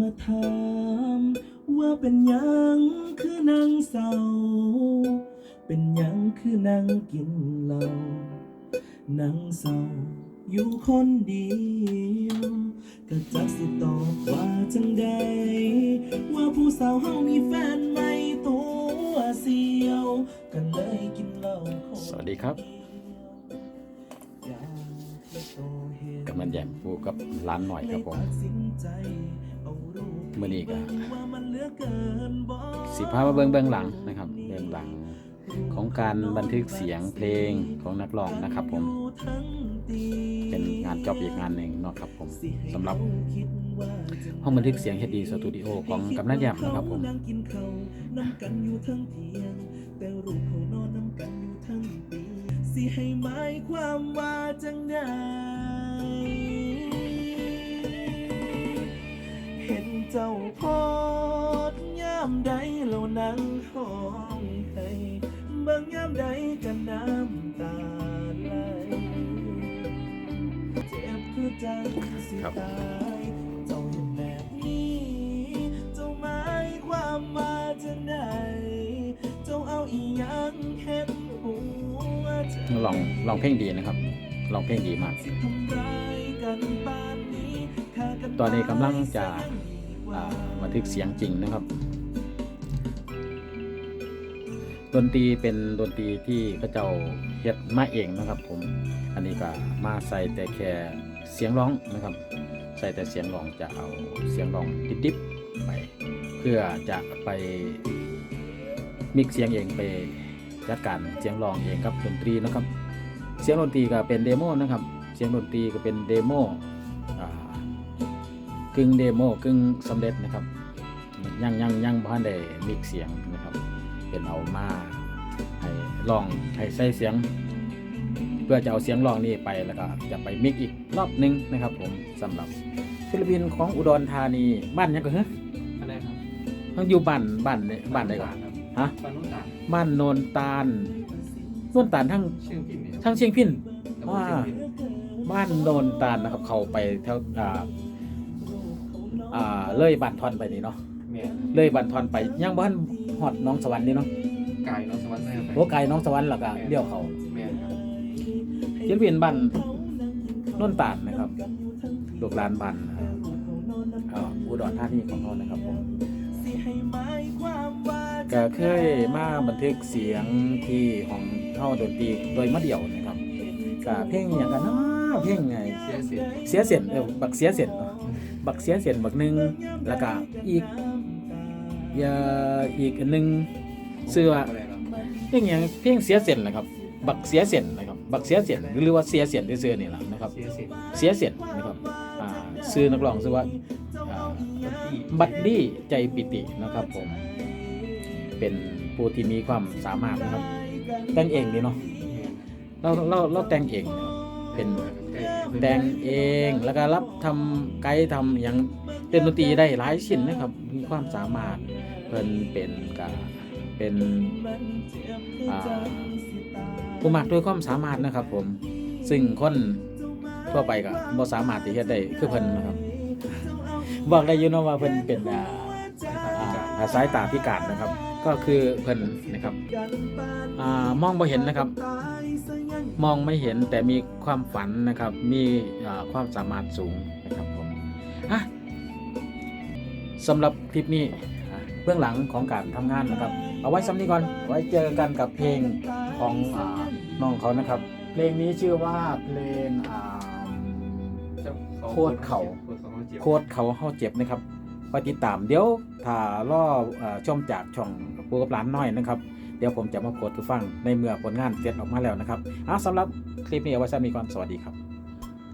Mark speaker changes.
Speaker 1: มาถามว่าเป็นยังคือนางเศร้า เป็นยังคือนางกินเหล้านางเศร้าอยู่คนเดียวก็จักสิตอบว่าจังใด ว่าผู้สาวเฮามีแฟนใหม่ตัวเสียวก็เลยกินเหล้า
Speaker 2: สวัสดีครับ
Speaker 1: อยากให้โตเห็น
Speaker 2: กำนันแยมปูกับร้านหน่อยครับผม มื้อนี้ก็สิพามาเบิ่งเบื้องหลังนะครับเบื้องหลังของการบันทึกเสียงเพลงของนักร้องนะครับผม เป็นงานจอบอีกงานหนึ่งเนาะครับผมสำหรับห้องบันทึกเสียง HD Studio ของกำนันแยมนะครับผม
Speaker 1: นั่งกินข้าวน้ำกันอยู่ทั้งเที่ยงแต่รูปเขานอนน้ำกันอยู่ทั้งปีสิให้หมายความว่าจังได ลอง
Speaker 2: ลองเพลงดีนะครับลองเพลงดีมาก ตอนนี้กำลังจะบันทึกเสียงจริงนะครับ ดนตรีเป็นดนตรีที่พระเจ้าเฮ็ดมาเองนะครับผม อันนี้ก็มาใส่แต่แค่ เสียงร้องนะครับ ใส่แต่เสียงร้องจะเอาเสียงร้องดิบๆไป เพื่อจะไปมิกเสียงเองไปจัดการเสียงร้องเองครับดนตรีนะครับ เสียงดนตรีก็เป็นเดโมนะครับ เสียงดนตรีก็เป็นเดโมกึ่งเดโมกึ่งสำเร็จนะครับยังยังยังบ่ทันได้มิกเสียงนะครับ เป็นเอามาให้ลองให้ใส่เสียง เพื่อจะเอาเสียงร้องนี้ไปแล้วก็จะไปมิกอีกรอบหนึงนะครับ ผมสำหรับศิลปินของอุดรธานีบ้านยังก็ฮะ
Speaker 3: อะไรครับ
Speaker 2: ต้องอยู่บ้านบ้านเนี่ยบ้านใดก่อน
Speaker 3: ครับ
Speaker 2: ฮะ
Speaker 3: บ้านนุ่นตาล
Speaker 2: บ้านโนนตาลโนนตาลทั้ง
Speaker 3: ชื่อพิมพ์เนี่ย
Speaker 2: ทั้งเชียงพิน
Speaker 3: ตำบลเชียงพิน
Speaker 2: บ้านโนนตาลนะครับ เขาไปแถวอ่าอ่าเลยบันทอนไปนี่เนาะ
Speaker 3: แม่น
Speaker 2: เลยบันทอนไปยังบ้านฮอดน้องสวรรค์นี่เนาะ
Speaker 3: กายน้องสวัสดิ์แม่ไป
Speaker 2: หัวไก่น้องสวรรค์แล้วก็เลี้ยวเขา
Speaker 3: แม่นครับ
Speaker 2: เชียงพินบ้านโนนตาลนะครับลูกหลานบ้านอ่าอุดรธานีของเขานะครับผมก็เคยมาบันทึกเสียงที่ของเฮาดนตรีโดยมาเดี่ยวนะครับก็เพลงอย่างกันนาะเพลงไง
Speaker 3: เสียเสีย
Speaker 2: เสียเสียนเออบักเสียเสียนบักเสียเสียนบักหนึ่งแล้วก็อีกอย่าอีกอันหนึ่งชื่อเพลงอย่างเพลงเสียเสียนนะครับ บักเสียเสียนนะครับ บักเสียเสียนหรือว่าเสียเสียนซื่อนี่แหละนะครับ
Speaker 3: เสียเสีย
Speaker 2: เสียเสียนนะครับอ่าชื่อนักร้องชื่อว่าอ่าบัดดี้ใจปิตินะครับผมเป็นผู้ที่มีความสามารถนะครับ แต่งเองดีเนาะเราเราเราแต่งเองนะครับเป็นแต่งเองแล้วก็รับทำไกด์ทำอย่างเล่นดนตรีได้หลายชิ้นนะครับ มีความสามารถเพิ่นเป็นกะเป็นอ่า ผู้มักด้วยความสามารถนะครับ ผมซึ่งคนทั่วไปก็บ่สามารถที่จะได้คือเพิ่นนะครับ บอกได้อยู่เนาะว่าเพิ่นเป็นอ่าอ่าสายตาพิการนะครับ ก็คือเพิ่นนะครับอ่ามองบ่เห็นนะครับ มองไม่เห็นแต่มีความฝันนะครับ มีอ่าความสามารถสูงนะครับผมอะสำหรับคลิปนี้เบื้องหลังของการทำงานนะครับ เอาไว้ซ้ำนี้ก่อนไว้เจอกันกับเพลง ของอาน้องเขานะครับ เพลงนี้ชื่อว่าเพลงอ่า โคตรเข่าโคตรเขาเฮาเจ็บนะครับคอยติดตามเดี๋ยวถ้าล่อเอ่อชมจากช่องปูกับหลานน้อยนะครับ เดี๋ยวผมจะมาโพสต์ให้ฟังในเมื่อผลงานเสร็จออกมาแล้วนะครับเอาสำหรับคลิปนี้เอาไว้ซ้ำนี้ก่อนสวัสดีครับ